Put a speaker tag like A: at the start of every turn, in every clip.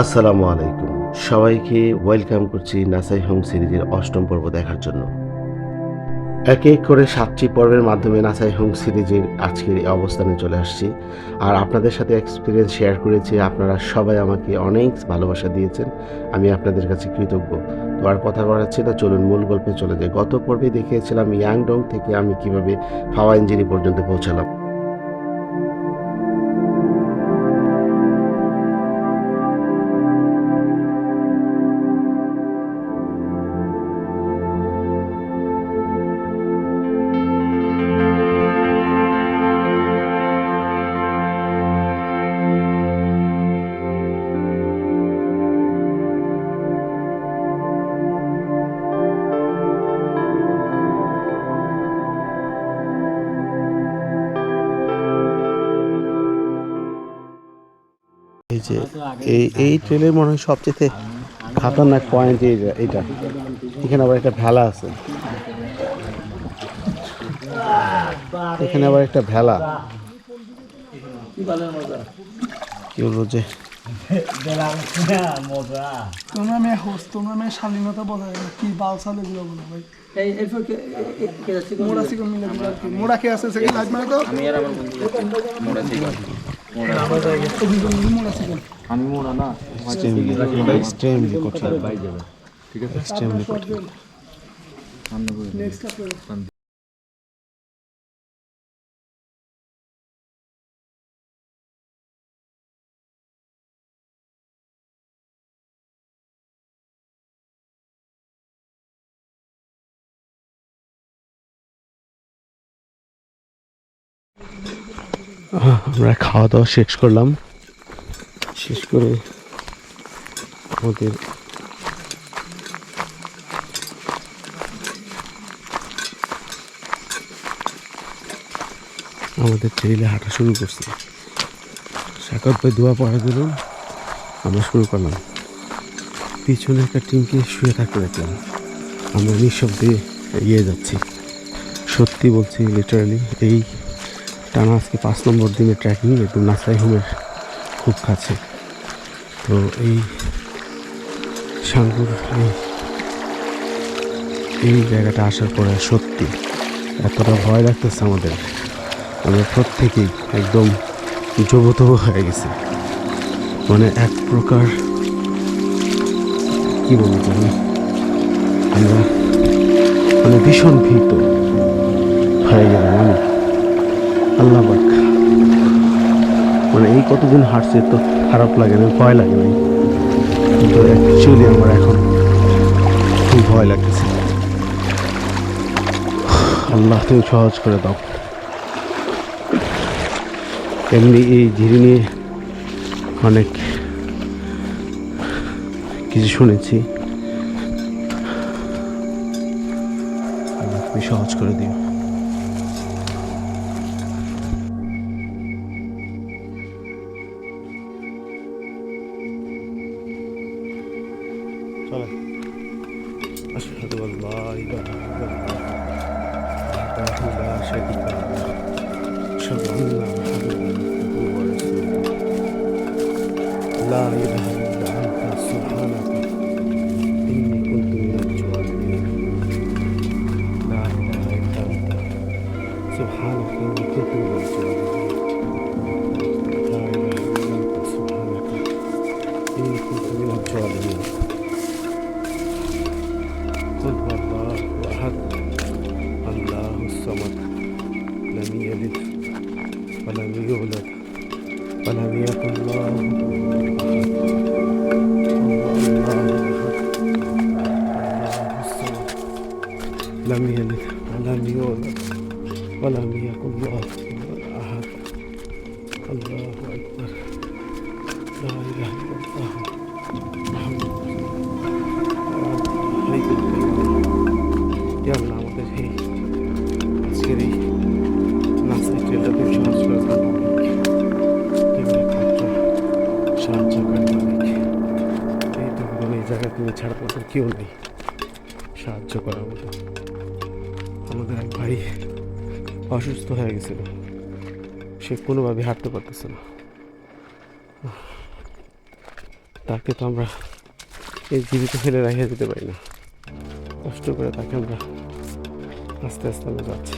A: আসসালামু আলাইকুম। সবাইকে ওয়েলকাম করছি নাসাই হোম সিরিজের অষ্টম পর্ব দেখার জন্য। এক এক করে সাতটি পর্বের মাধ্যমে নাসাই হোম সিরিজের আজকের এই অবস্থানে চলে আসছি। আর আপনাদের সাথে এক্সপিরিয়েন্স শেয়ার করেছি, আপনারা সবাই আমাকে অনেক ভালোবাসা দিয়েছেন, আমি আপনাদের কাছে কৃতজ্ঞ। তো আর কথা বাড়াচ্ছি না, চলুন মূল গল্পে চলে যাই। গত পর্বে দেখিয়েছিলাম ইয়াংডং থেকে আমি কীভাবে হাওয়া ইঞ্জিনি পর্যন্ত পৌঁছালাম। যে এই এই ট্রেনের মনে হয় সবচেয়ে খাতারনাক পয়েন্ট এইটা এখানে আবার একটা ভেলা আছে। এখানে আবার একটা ভেলা। কি বলব যে?
B: তোমরা মেয়ে হোস্ট তোমরা মেয়ে স্বাধীনতা বলা যায় কি বাল এগুলো বলো ভাই? মোড়া চিকন মিলে আর কি মোড়া কে আছে সেকে লাইট মারে তো? মোড়া চিকন
A: এক্সট্রিমলি এক্সট্রিমলি কঠিন এক্সট্রিমলি কঠিন আমরা খাওয়া দাওয়া শেষ করলাম। শেষ করে আমাদের আমাদের ট্রেইলে হাঁটা শুরু করছি। সাকাত ভাই দোয়া পড়া দিল আমরা শুরু করলাম। পিছনে একটা টিমকে শুয়ে থাকতে দেখলাম। আমরা নিঃশব্দে এগিয়ে যাচ্ছি। সত্যি বলছি লিটারালি এই টানা আজকে পাঁচ নম্বর দিনের ট্রেকিং একটু নাসাই হোমের খুব কাছে। তো এই এই এই জায়গাটা আসার পরে সত্যি এতটা ভয় লাগতেছে আমাদের। আমরা প্রত্যেকেই একদম জবতব হয়ে গেছে। মানে এক প্রকার কি বলব জানি? আমরা মানে ভীষণ ভীত হয়ে গেলাম আমি। আল্লাহ পাক। মানে এই কতদিন হাঁটছে তো খারাপ লাগে না, ভয় লাগে না। কিন্তু অ্যাকচুয়ালি আমার এখন খুব ভয় লাগতেছে। আল্লাহ তুমি সহজ করে দাও। এমনি এই ঝিরি নিয়ে অনেক কিছু শুনেছি। তুমি সহজ করে দিও। لا إله إلا أنت سبحانك. إني كنت من الظالمين لا إله إلا أنت. سبحانك إني كنت من الظالمين لا إله إلا أنت سبحانك. إني كنت من الظالمين আমাদের সহজ করে দাও তুমি কেউ নেই সাহায্য করার মতো আমাদের এক ভাই অসুস্থ হয়ে গেছিল। সে কোনোভাবে হাঁটতে পারতেছে না। তাকে তো আমরা এই জীবিত ফেলে রেখে দিতে পারি না কষ্ট করে তাকে আমরা আস্তে আস্তে আমরা যাচ্ছি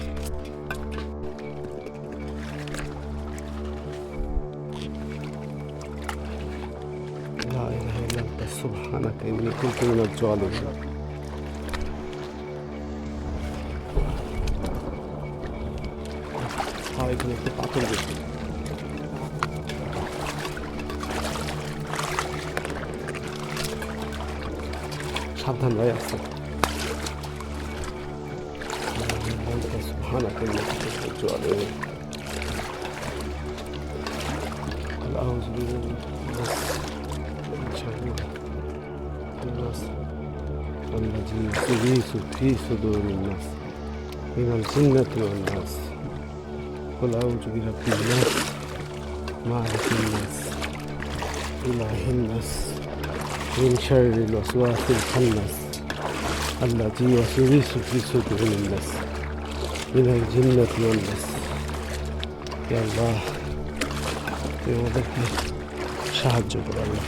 A: لا إله إلا أنت سبحانك إني كنت من الظالمين হ্যাঁ এখানে একটু পাথর দেখি حتى لا يحصل. انت سبحانك إنك كنت عليه الاوز بس بالناس الناس. الذي يسيس في صدور الناس. من الجنة والناس. قل أعوذ برب الناس. معرفة الناس. إله الناس. من شر الوسواس الخناس الذي يوسوس في صدور الناس من الجنة والناس يا الله তুমি আমাদেরকে সাহায্য করো আল্লাহ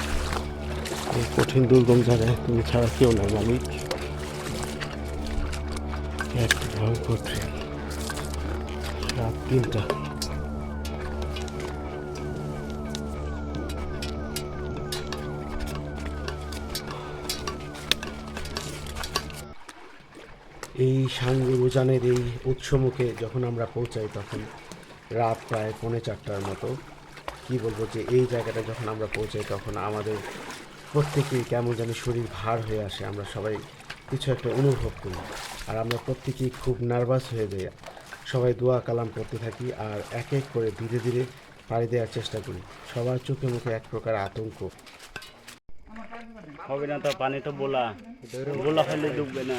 A: এই কঠিন দুর্গম জায়গায় তুমি ছাড়া কেউ নাই মালিক এক ভয়ঙ্কর ট্রেন রাত তিনটা এই সাঙ্গুরুজানের এই উৎসমুখে যখন আমরা পৌঁছাই তখন রাত প্রায় পৌনে চারটার মতো। কি বলব যে এই জায়গাটা যখন আমরা পৌঁছাই তখন আমাদের প্রত্যেকেই কেমন জানি শরীর ভার হয়ে আসে, আমরা সবাই কিছু একটা অনুভব করি। আর আমরা প্রত্যেকেই খুব নার্ভাস হয়ে যাই। সবাই দোয়া কালাম করতে থাকি আর এক এক করে ধীরে ধীরে পাড়ি দেওয়ার চেষ্টা করি। সবার চোখে মুখে এক প্রকার আতঙ্ক।
C: হবে না তো, পানি তো বোলা। বোলা ফেলে ডুববে না।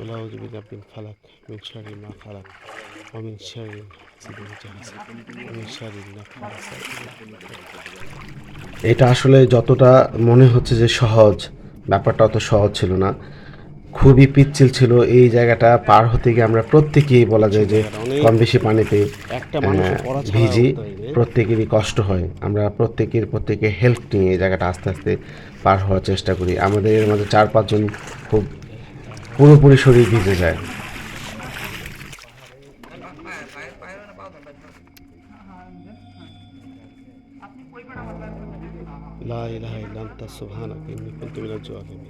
A: قل أعوذ برب الفلق من شر ما خلق ومن شر حاسد إذا حسد ومن شر النفاثات এটা আসলে যতটা মনে হচ্ছে যে সহজ ব্যাপারটা অত সহজ ছিল না খুবই পিচ্ছিল ছিল এই জায়গাটা পার হতে গিয়ে আমরা প্রত্যেকেই বলা যায় যে কম বেশি পানিতে
C: একটা
A: আহ, ভিজি প্রত্যেকেরই কষ্ট হয় আমরা প্রত্যেকের প্রত্যেকে হেল্প নিয়ে এই জায়গাটা আস্তে আস্তে পার হওয়ার চেষ্টা করি আমাদের এর মধ্যে চার পাঁচজন খুব পুরোপুরি শরীর ভিজে যায় لا إله إلا أنت سبحانك إني كنت من الظالمين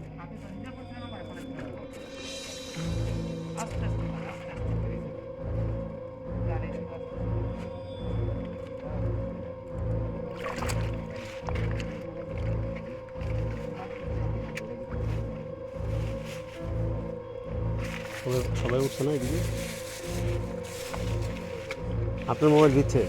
A: সবাই না এদিকে? আপনার মোবাইল দিচ্ছে।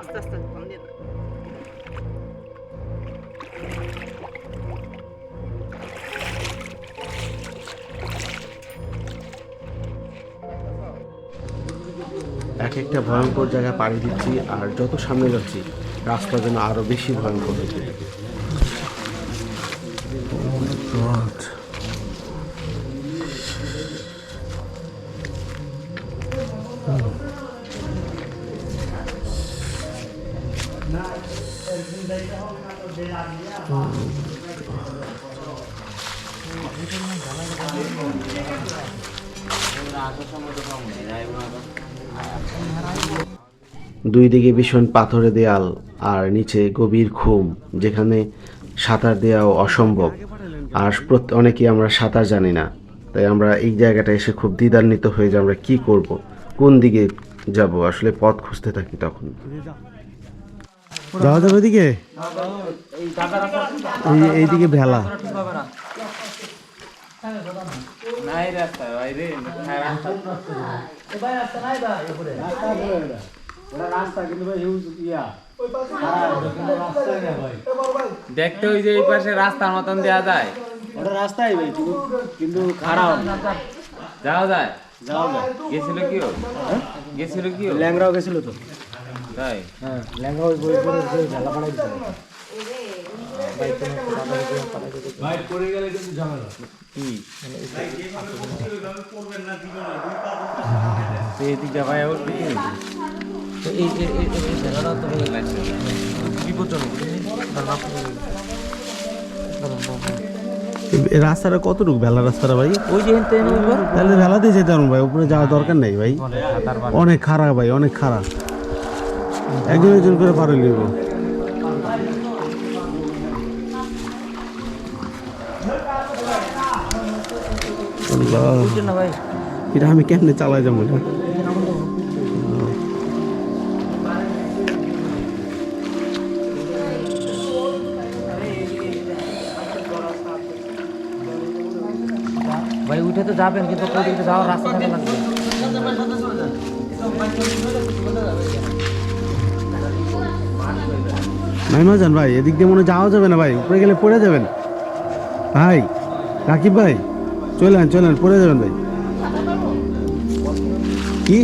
D: আস্তে আস্তে।
A: একটা ভয়ঙ্কর জায়গা পাড়ি দিচ্ছি আর যত সামনে যাচ্ছি, রাস্তা যেন আরও বেশি ভয়ঙ্কর হতে দুই দিকে ভীষণ পাথরে দেয়াল আর নিচে গভীর খুম যেখানে সাঁতার দেওয়াও অসম্ভব। আর অনেকেই আমরা সাঁতার জানি না। তাই আমরা এই জায়গাটা এসে খুব দ্বিধান্বিত হয়ে যে আমরা কি করব কোন দিকে যাব আসলে পথ খুঁজতে থাকি তখন। যাওয়া যাবে এইদিকে ভেলা।
E: নাই রাস্তা ভাই রে দেখতে ওই যে এই পাশে রাস্তার মতন দেওয়া যায়।
C: ওটা রাস্তায় ভাই কিন্তু খারাপ।
E: যাওয়া যায়?
C: যাওয়া যায়।
E: গেছিল কি ও? গেছিল কি
C: ল্যাংরাও গেছিল তো।
E: তাই?
C: হ্যাঁ ল্যাংরা ওই বই করে ঝালা পাড়াই দিচ্ছে
E: কি? এই দিকে ভাই ওর দিকে এই তো বিপজ্জনক
A: রাস্তাটা কতটুকু ভেলা রাস্তাটা ভাই?
E: ওই যে
A: তাহলে ভেলাতে যেতে পারব ভাই উপরে যাওয়ার দরকার নেই ভাই। অনেক খারাপ ভাই অনেক খারাপ একজন একজন করে পারে নিব এটা আমি কেমনে চালাই যাব না
E: ভাই তো যাবেন, কিন্তু দিকে যাওয়ার রাস্তা থাকা না
A: ভাই মাজান ভাই, এদিক দিয়ে মনে যাওয়া যাবে না ভাই, উপরে গেলে পড়ে যাবেন। ভাই, রাকিব ভাই চলেন চলেন পড়ে যাবেন ভাই। কি?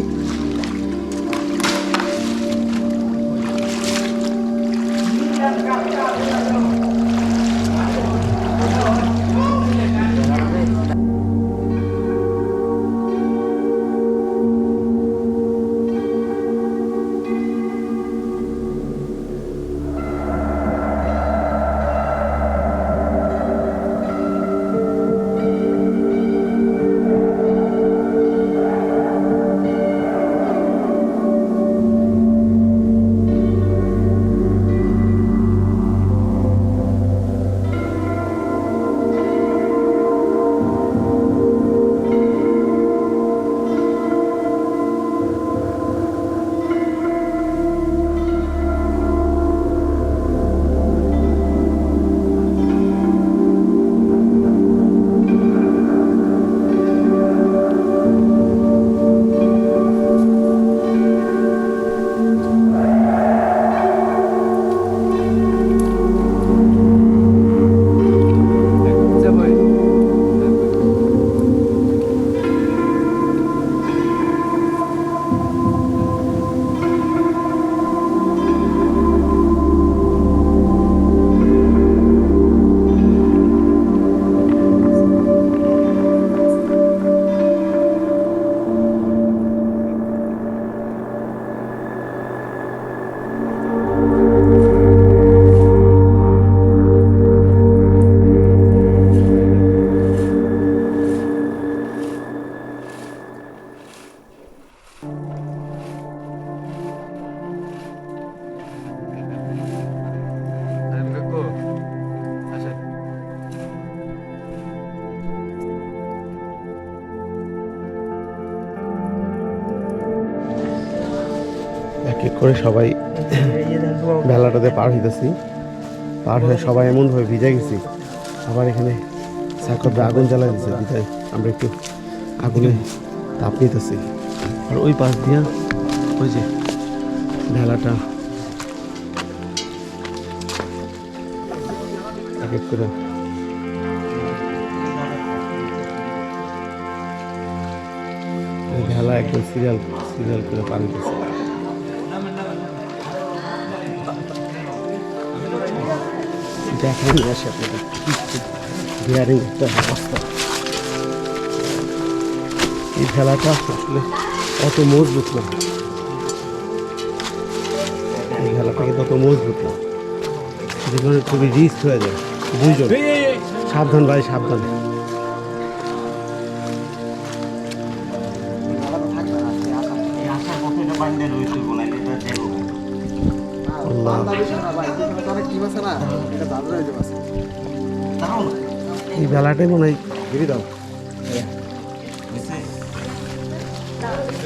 A: করে সবাই বেলাটাতে পার হইতেছি। পার হয়ে সবাই এমনভাবে ভিজে গেছি। আবার এখানে সাকরটা আগুন জ্বালা দিছে। বিদায়, আমরা একটু আগুনে তাপ নিতেছি। আর ওই পাশ দিয়া ওই যে ভেলাটা এক এক করে ভেলা একদম সিরিয়াল সিরিয়াল করে পানি দিচ্ছে দেখাই নিয়ে আসে আপনাদের। বিয়ারিং একটা অবস্থা। এই ভেলাটা আসলে অত মজবুত না। এই ভেলাটা কিন্তু অত মজবুত না। যেখানে খুবই রিস্ক হয়ে যায়। দুইজন। সাবধান ভাই সাবধান। এই বেলাটাই মনে হয় ঘিরে দাও।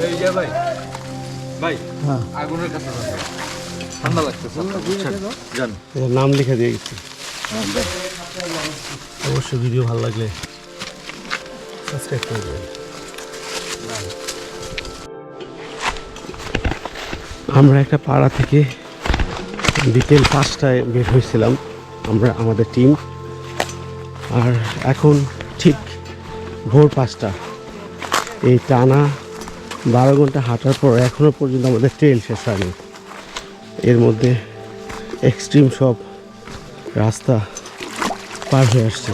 E: এই যে ভাই। ভাই
A: হ্যাঁ।
E: আগুনের কাছে ঠান্ডা লাগতেছে আপনার, বুঝছেন? যান।
A: এর নাম লিখে দিয়ে গেছি। অবশ্যই ভিডিও ভালো লাগলে সাবস্ক্রাইব করে দেবেন। আমরা একটা পাড়া থেকে বিকেল পাঁচটায় বের হয়েছিলাম আমরা, আমাদের টিম আর এখন ঠিক ভোর পাঁচটা। এই টানা বারো ঘণ্টা হাঁটার পর এখনও পর্যন্ত আমাদের ট্রেন শেষ হয়নি। এর মধ্যে এক্সট্রিম সব রাস্তা পার হয়ে আসছে।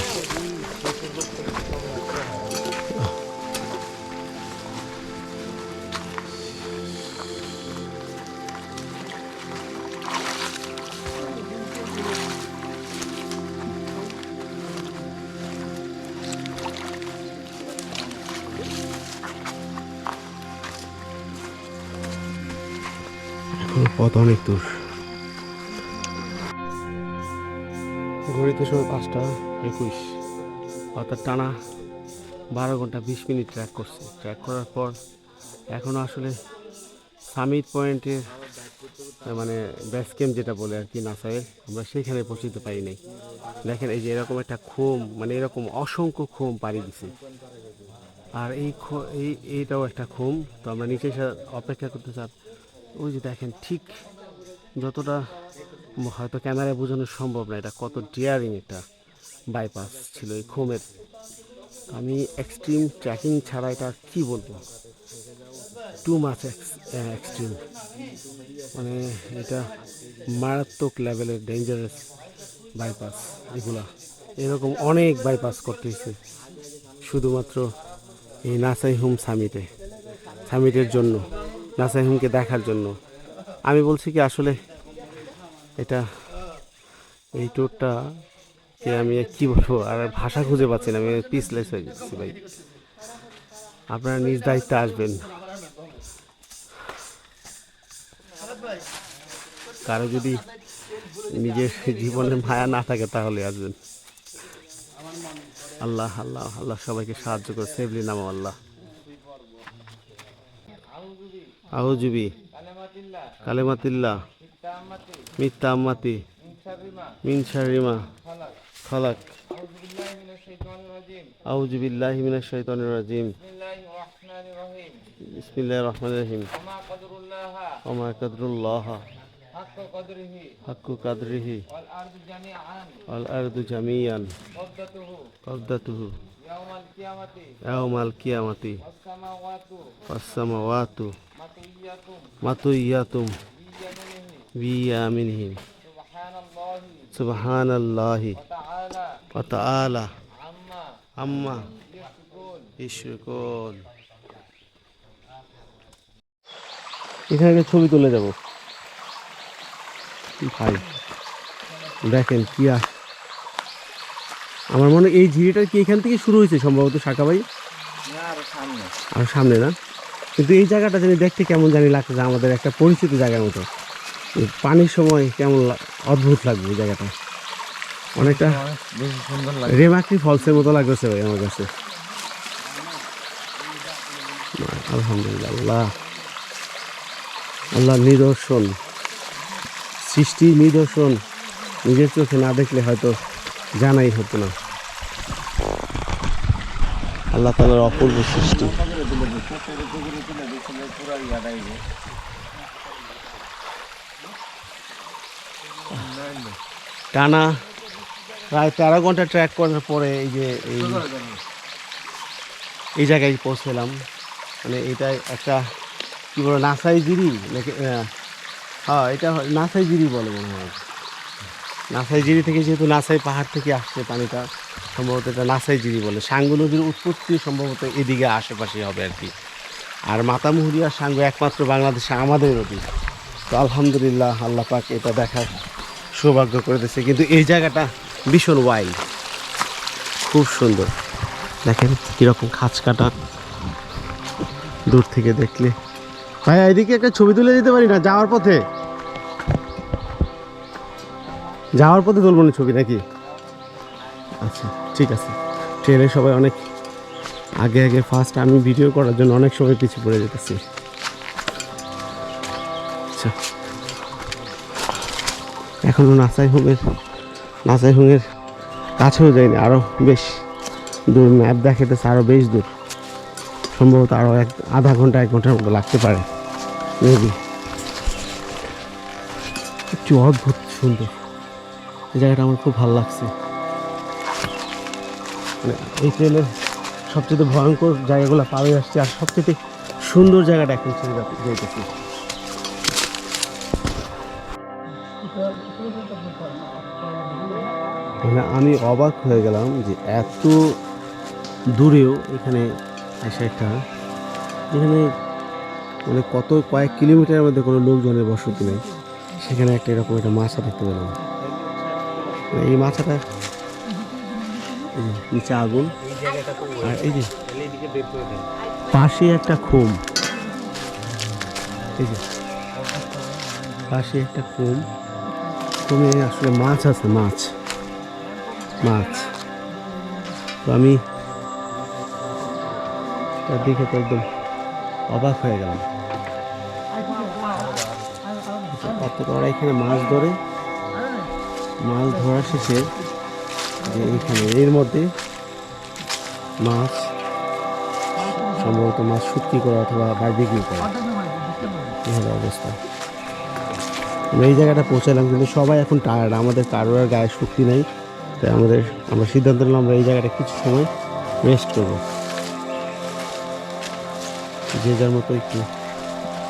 A: পথ অনেক দূর। ঘড়িতে সময় পাঁচটা একুশ। অর্থাৎ টানা বারো ঘণ্টা বিশ মিনিট ট্র্যাক করছে। ট্র্যাক করার পর এখনও আসলে সামিট পয়েন্টের মানে বেস ক্যাম্প যেটা বলে আর কি নাসায়ের আমরা সেখানে পৌঁছতে পারি নাই। দেখেন এই যে এরকম একটা খোম মানে এরকম অসংখ্য খোম পাড়ি দিছে। আর এই এই এইটাও একটা খোম। তো আমরা নিচে অপেক্ষা করতে চান ওই যে দেখেন, ঠিক যতটা হয়তো ক্যামেরায় বোঝানো সম্ভব না, এটা কত ডিয়ারিং এটা বাইপাস ছিল এই খোমের আমি এক্সট্রিম ট্র্যাকিং ছাড়া এটা কি বলব? টু মাছ এক্সট্রিম মানে এটা মারাত্মক লেভেলের ডেঞ্জারাস বাইপাস এগুলা। এরকম অনেক বাইপাস করতে হয়েছে, শুধুমাত্র এই নাসাই হোম সামিটে সামিটের জন্য। নাসাই হোমকে দেখার জন্য। আমি বলছি কি, আসলে এটা, এই ট্যুরটা কে আমি কি বলব, আর ভাষা খুঁজে পাচ্ছি না, আমি পিসলেস হয়ে যাচ্ছি ভাই। আপনারা নিজ দায়িত্বে আসবেন। কারও যদি নিজের জীবনের মায়া না থাকে, তাহলে আসবেন। আল্লাহ আল্লাহ আল্লাহ সবাইকে সাহায্য করে সেভলি নামো আল্লাহ। আহুজুবি কালেমাতিল্লাহ। মিথ্যা আম্মাতি মিন শারিমা খালাক। আউযু বিল্লাহি মিনাশ শাইতানির রাজিম। বিসমিল্লাহির রহমানির রহিম। ওমা কাদরুল্লাহ। হাক্কু কাদরিহি। আল আরদু জামিয়ান। কবদাতুহু ইয়াউমাল কিয়ামাতি। ওয়াস সামাওয়াতু। মাতুইয়াতুম বিয়ামিনহিম সুবহানাল্লাহি ওয়া তাআলা আম্মা ইশরকুন এখানে একটা ছবি তুলে যাব ভাই দেখেন কি আস আমার মনে হয় এই ঝিরিটা কি এখান থেকে শুরু হয়েছে সম্ভবত শাখা ভাই? আর সামনে না? কিন্তু এই জায়গাটা জানি দেখতে কেমন জানি লাগছে আমাদের একটা পরিচিত জায়গার মতো। পানির সময় কেমন অদ্ভুত লাগবে এই জায়গাটা। অনেকটা রেমাক্রি ফলসের মতো লাগতেছে ভাই আমার কাছে। আলহামদুলিল্লাহ আল্লাহ। আল্লাহ নিদর্শন সৃষ্টি নিদর্শন নিজের চোখে না দেখলে হয়তো জানাই হতো না। আল্লাহ তালার অপূর্ব সৃষ্টি। টানা প্রায় তেরো ঘণ্টা ট্র্যাক করার পরে এই যে এই এই জায়গায় পৌঁছলাম। মানে এটা একটা কী বলো নাসাইগিরি নাকি হ্যাঁ এটা নাসাইগিরি বলে মনে হয়। নাসাইগিরি থেকে যেহেতু নাসাই পাহাড় থেকে আসছে পানিটা, সম্ভবত এটা নাসাইগিরি বলে। সাঙ্গু নদীর উৎপত্তি সম্ভবত এদিকে আশেপাশে হবে আর কি। আর মাতামুহুরি আর সাঙ্গু একমাত্র বাংলাদেশে আমাদের নদী। তো আলহামদুলিল্লাহ আল্লাহ পাক এটা দেখার সৌভাগ্য করে দিয়েছে। কিন্তু এই জায়গাটা ভীষণ ওয়াইল্ড খুব সুন্দর। দেখেন কীরকম খাঁচ কাটা। দূর থেকে দেখলে। ভাই এদিকে একটা ছবি তুলে দিতে পারি না? যাওয়ার পথে? যাওয়ার পথে তুলবো না ছবি নাকি? আচ্ছা ঠিক আছে। ট্রেনে সবাই অনেক আগে আগে ফার্স্ট আমি ভিডিও করার জন্য অনেক সময় পিছিয়ে পড়ে যেতেছি। আচ্ছা। এখনও নাসাই হোমের নাসাই হোমের কাছেও যায়নি আরও বেশ দূর। ম্যাপ দেখাতেছে আরও বেশ দূর। সম্ভবত আরও এক, আধা ঘণ্টা, এক ঘণ্টার মতো লাগতে পারে। মেবি একটু অদ্ভুত সুন্দর। এই জায়গাটা আমার খুব ভালো লাগছে। মানে এই ট্রেনের সবচেয়ে ভয়ঙ্কর জায়গাগুলো পাওয়া আসছে আর সবচেয়ে সুন্দর জায়গাটা এখন ছেড়ে যাচ্ছে- যাইতেছি মানে আমি অবাক হয়ে গেলাম যে এত দূরেও এখানে এসে একটা, এখানে মানে কত কয়েক কিলোমিটারের মধ্যে কোনো লোকজনের বসতি নেই। সেখানে একটা এরকম একটা মাছা দেখতে পেলাম। এই মাছাটা নিচে আগুন। আর এই যে পাশে একটা খোম। এই যে পাশে একটা খোম। খোমে আসলে মাছ আছে মাছ। মাছ। তো আমি তার দেখে তো একদম অবাক হয়ে গেলাম। অর্থাৎ ওরা এখানে মাছ ধরে। মাছ ধরা শেষে যে এখানে এর মধ্যে মাছ, সম্ভবত মাছ শুটকি করা অথবা বারবিকিউ করা। এই হলো অবস্থা। আমরা এই জায়গাটা পৌঁছালাম, কিন্তু সবাই এখন টায়ার্ড আমাদের কারোর আর গায়ে শক্তি নেই, তাই আমাদের, আমরা সিদ্ধান্ত নিলাম আমরা এই জায়গাটা কিছু সময় রেস্ট করব। যে যার মতো একটু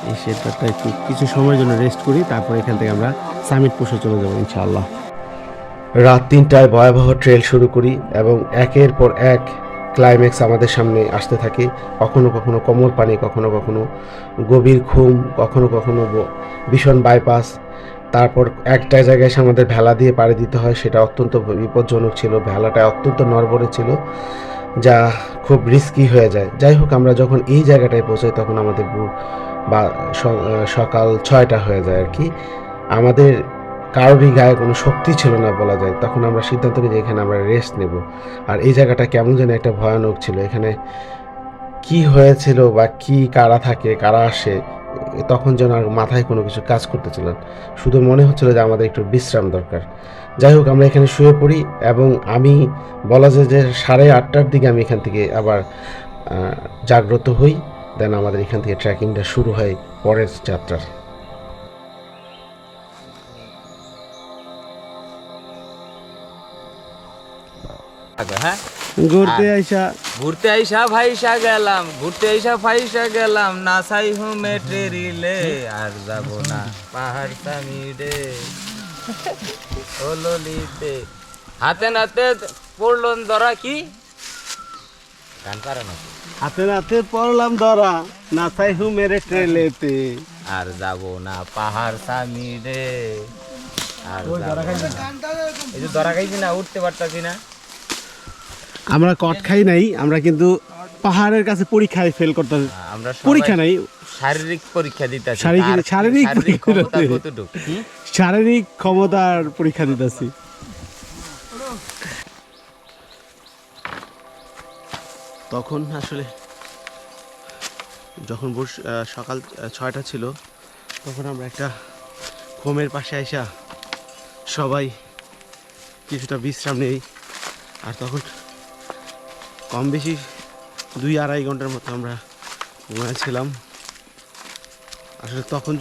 A: এই শেডটা একটু কিছু সময়ের জন্য রেস্ট করি, তারপর এখান থেকে আমরা সামিট পোষে চলে যাব, ইনশাআল্লাহ। রাত তিনটায় ভয়াবহ ট্রেল শুরু করি এবং একের পর এক ক্লাইম্যাক্স আমাদের সামনে আসতে থাকে। কখনো কখনো কোমর পানি, কখনো কখনো গভীর ঘুম, কখনো কখনো ভীষণ বাইপাস তারপর একটা জায়গায় এসে আমাদের ভেলা দিয়ে পাড়ি দিতে হয়, সেটা অত্যন্ত বিপজ্জনক ছিল। ভেলাটা অত্যন্ত নড়বড়ে ছিল, যা খুব রিস্কি হয়ে যায়। যাই হোক, আমরা যখন এই জায়গাটায় পৌঁছাই, তখন আমাদের বা সকাল ছয়টা হয়ে যায় আর কি। আমাদের কারোরই গায়ে কোনো শক্তি ছিল না বলা যায়। তখন আমরা সিদ্ধান্ত নিই যে এখানে আমরা রেস্ট নেব। আর এই জায়গাটা কেমন যেন একটা ভয়ানক ছিল। এখানে কি হয়েছিল বা কি কারা থাকে, কারা আসে তখন যেন আর মাথায় কোনো কিছু কাজ করতেছিল না। শুধু মনে হচ্ছিল যে আমাদের একটু বিশ্রাম দরকার। যাই হোক, আমরা এখানে শুয়ে পড়ি এবং আমি বলা যায় যে সাড়ে আটটার দিকে আমি এখান থেকে আবার জাগ্রত হই। দেন আমাদের এখান থেকে ট্রেকিংটা শুরু হয় পরের যাত্রার।
E: হ্যাঁ?
A: ঘুরতে আইসা।
E: ঘুরতে আইসা ভাইসা গেলাম ঘুরতে আইসা ফাইসা গেলাম হুমে ট্রেরিলে আর যাব না পাহাড় ওললিতে হাতে নাতে পড়ল ধরা কি? গান পারে না।
A: হাতে নাতে পড়লাম ধরা নাচাই হু মেরে ট্রেলেতে।
E: আর যাব না পাহাড় সামিরে আর যাব না। এই যে ধরা খাইছি না উঠতে পারতাছি না।
A: আমরা কট খাই নাই আমরা কিন্তু পাহাড়ের কাছে পরীক্ষায় ফেল করতে
E: আমরা
A: পরীক্ষা নাই।
E: শারীরিক পরীক্ষা দিতেছি।
A: শারীরিক- শারীরিক দিতে। ক্ষমতার পরীক্ষা দিতেছি। তখন আসলে যখন বস আহ, সকাল ছয়টা ছিল তখন আমরা একটা হোমের পাশে আইসা সবাই কিছুটা বিশ্রাম নেই। আর তখন কম বেশি দুই আড়াই ঘণ্টার মতো আমরা ঘুমাচ্ছিলাম। আসলে তখন